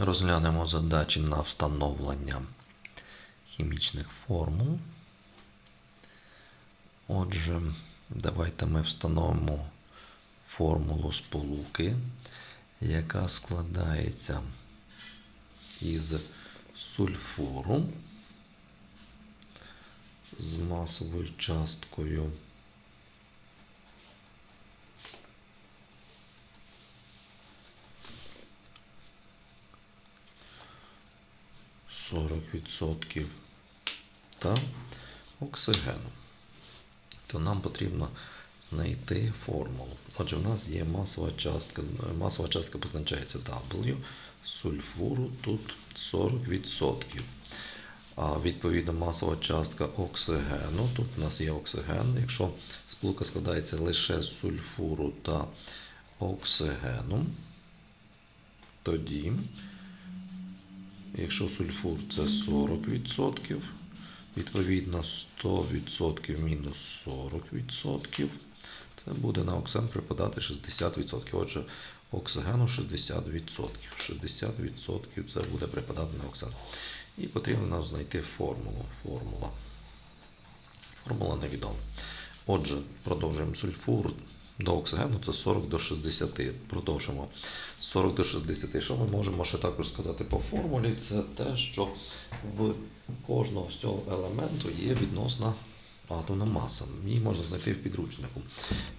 Розглянемо задачі на встановлення хімічних формул. Отже, давайте ми встановимо формулу сполуки, яка складається із сульфуру з масовою часткою 40% та оксигену. То нам потрібно знайти формулу. Отже, в нас є масова частка. Масова частка позначається W, сульфуру тут 40%. А відповідно масова частка оксигену. Тут у нас є оксиген. Якщо сполука складається лише з сульфуру та оксигену, тоді Якщо сульфур це 40%, відповідно 100% мінус 40%, це буде на оксен припадати 60%. Отже, оксигену 60%. 60% це буде припадати на оксен. І потрібно нам знайти формулу. Формула. Формула невідома. Отже, продовжуємо сульфур до оксигену це 40 до 60. Продовжимо 40 до 60. Що ми можемо ще також сказати по формулі? Це те, що в кожного з цього елементу є відносна атомна маса. Її можна знайти в підручнику.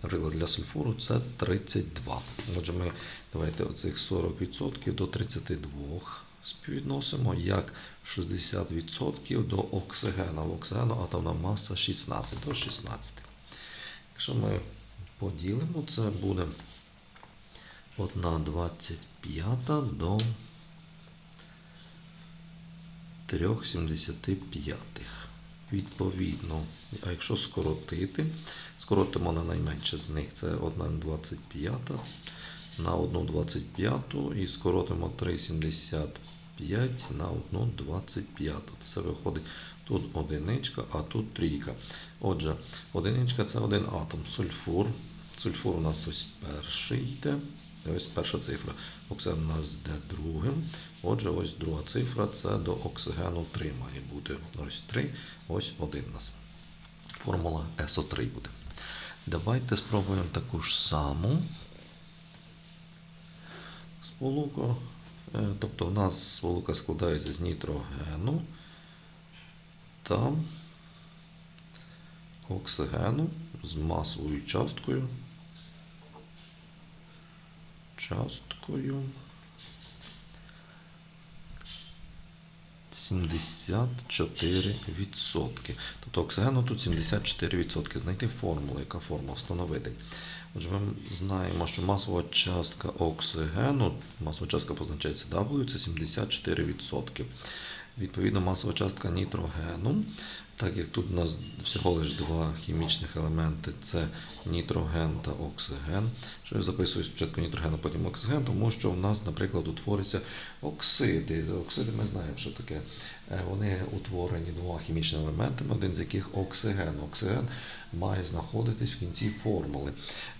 Наприклад, для сульфуру це 32. Отже, ми давайте оцих 40% до 32 співвідносимо як 60% до оксигену. В оксигену атомна маса 16 до 16. Якщо ми поділимо, це буде 1,25 до 3,75. Відповідно, а якщо скоротити, скоротимо на найменше з них, це 1,25 на 1,25 і скоротимо 3,75 на 1,25. Це виходить тут одиничка, а тут трійка. Отже, одиничка це один атом. Сульфур. Сульфур у нас ось перший йде. Ось перша цифра. Оксиген у нас йде другим. Отже, ось друга цифра це до оксигену 3 має бути. Ось 3, ось 1 у нас. Формула СО3 буде. Давайте спробуємо таку ж саму сполуку. Е, тобто в нас волока складається з нітрогену та оксигену з масовою часткою. Часткою 74%. Тобто оксигену тут 74%. Знайти формулу, яка формула встановити. Отже, ми знаємо, що масова частка оксигену, масова частка позначається W, це 74%. Відповідно, масова частка нітрогену, так як тут у нас всього лише два хімічних елементи це нітроген та оксиген. Що я записую спочатку нітроген, а потім оксиген, тому що в нас, наприклад, утворюються оксиди. Оксиди ми знаємо, що таке. Е, вони утворені двома хімічними елементами, один з яких оксиген. Оксиген має знаходитись в кінці формули.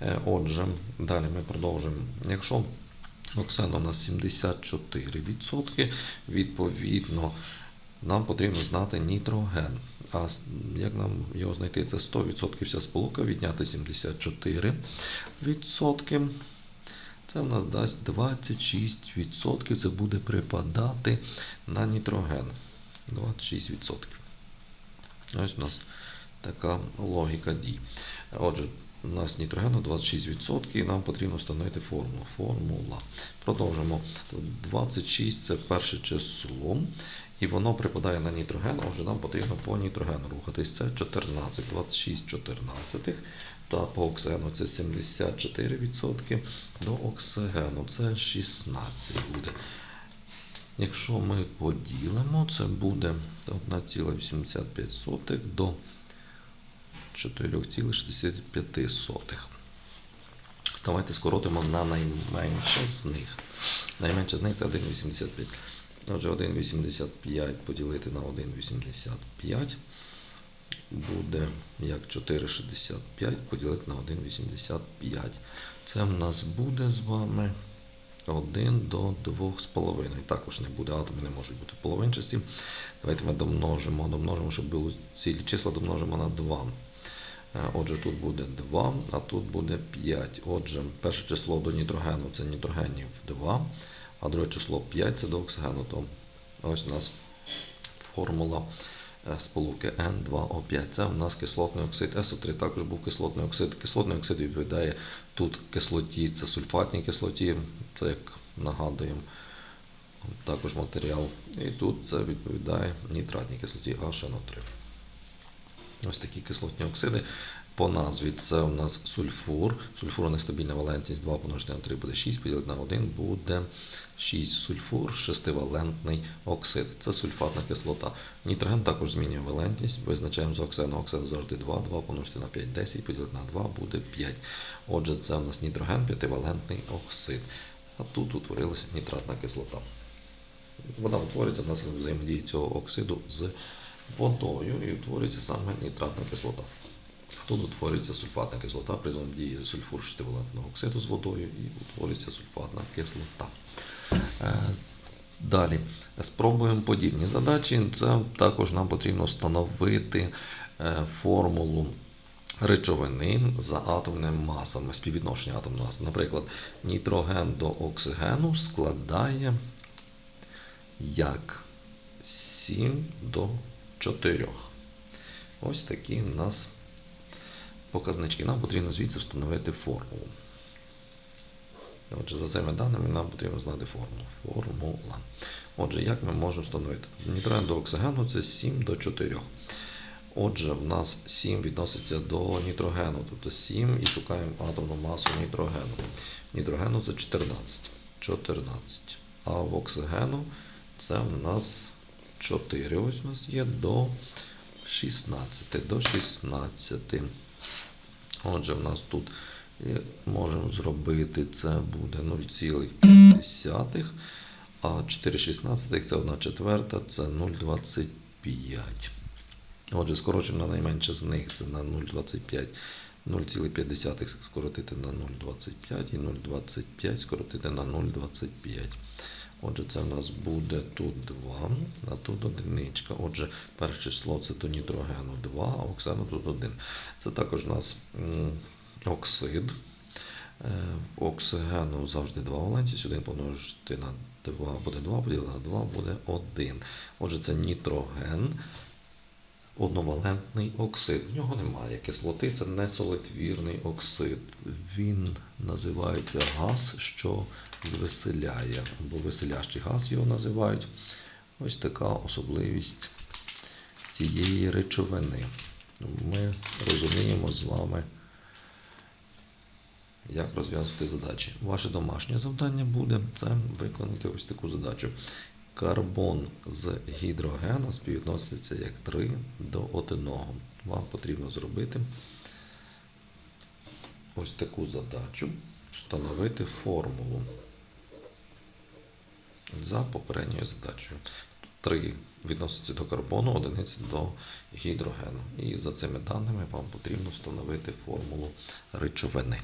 Е, отже, далі ми продовжуємо. Якщо Оксан у нас 74%. Відповідно, нам потрібно знати нітроген. А як нам його знайти? Це 100% вся сполука, відняти 74%. Це в нас дасть 26%. Це буде припадати на нітроген. 26%. Ось у нас така логіка дій. Отже, у нас нітрогену 26%, і нам потрібно встановити формулу. Формула. Продовжимо. 26 це перше число, і воно припадає на нітроген, отже, нам потрібно по нітрогену рухатись. Це 14, 26 14. Та по оксигену це 74%. До оксигену це 16 буде. Якщо ми поділимо, це буде 1,85 до 4,65. Давайте скоротимо на найменше з них. Найменше з них це 1,85. Отже, 1,85 поділити на 1,85 буде як 4,65 поділити на 1,85. Це в нас буде з вами 1 до 2,5. Також не буде атоми, не можуть бути половинчасті. Давайте ми домножимо, домножимо, щоб були цілі числа, домножимо на 2. Е, Отже, тут буде 2, а тут буде 5. Отже, перше число до нітрогену це нітрогенів 2, а друге число 5 це до оксигену. То ось у нас формула е, сполуки N2O5. Це у нас кислотний оксид. СО3 також був кислотний оксид. Кислотний оксид відповідає тут кислоті, це сульфатній кислоті, це як нагадуємо також матеріал. І тут це відповідає нітратній кислоті HNO3. Ось такі кислотні оксиди. По назві це у нас сульфур. Сульфуру нестабільна валентність 2 помножити на 3 буде 6, поділити на 1 буде 6. Сульфур 6-валентний оксид. Це сульфатна кислота. Нітроген також змінює валентність. Визначаємо за оксидом. Оксид завжди 2, 2 помножити на 5, 10, поділити на 2 буде 5. Отже, це у нас нітроген 5-валентний оксид. А тут утворилася нітратна кислота. Вода утворюється внаслідок взаємодії цього оксиду з водою і утворюється саме нітратна кислота. Тут утворюється сульфатна кислота при взаємодії сульфур 6-валентного оксиду з водою і утворюється сульфатна кислота. Е, Далі спробуємо подібні задачі. Це також нам потрібно встановити е, формулу речовини за атомними масами, співвідношення атомних мас. Наприклад, нітроген до оксигену складає як 7 до 4. Ось такі в нас показнички. Нам потрібно звідси встановити формулу. Отже, за цими даними нам потрібно знати формулу. Формула. Отже, як ми можемо встановити? Нітроген до оксигену це 7 до 4. Отже, в нас 7 відноситься до нітрогену, тобто 7 і шукаємо атомну масу нітрогену. Нітрогену це 14. 14. А в оксигену це в нас 4. Ось у нас є до 16. До 16. Отже, в нас тут е, можемо зробити це буде 0,5. А 4 шістнадцятих це 1 четверта, це 0,25. Отже, скорочуємо на найменше з них, це на 0,25. 0,5 скоротити на 0,25 і 0,25 скоротити на 0,25. Отже, це у нас буде тут 2, а тут одиничка. Отже, перше число це до нітрогену 2, а оксану тут 1. Це також у нас оксид. Е, Оксигену завжди 2 валентність, 1 помножити на 2 буде 2, поділити на 2 буде 1. Отже, це нітроген, одновалентний оксид. В нього немає кислоти, це не солитвірний оксид. Він називається газ, що звеселяє, або веселящий газ його називають. Ось така особливість цієї речовини. Ми розуміємо з вами, як розв'язувати задачі. Ваше домашнє завдання буде це виконати ось таку задачу. Карбон з гідрогеном співвідноситься як 3 до 1. Вам потрібно зробити ось таку задачу, встановити формулу за попередньою задачею. 3 відноситься до карбону, одиниця до гідрогену. І за цими даними вам потрібно встановити формулу речовини.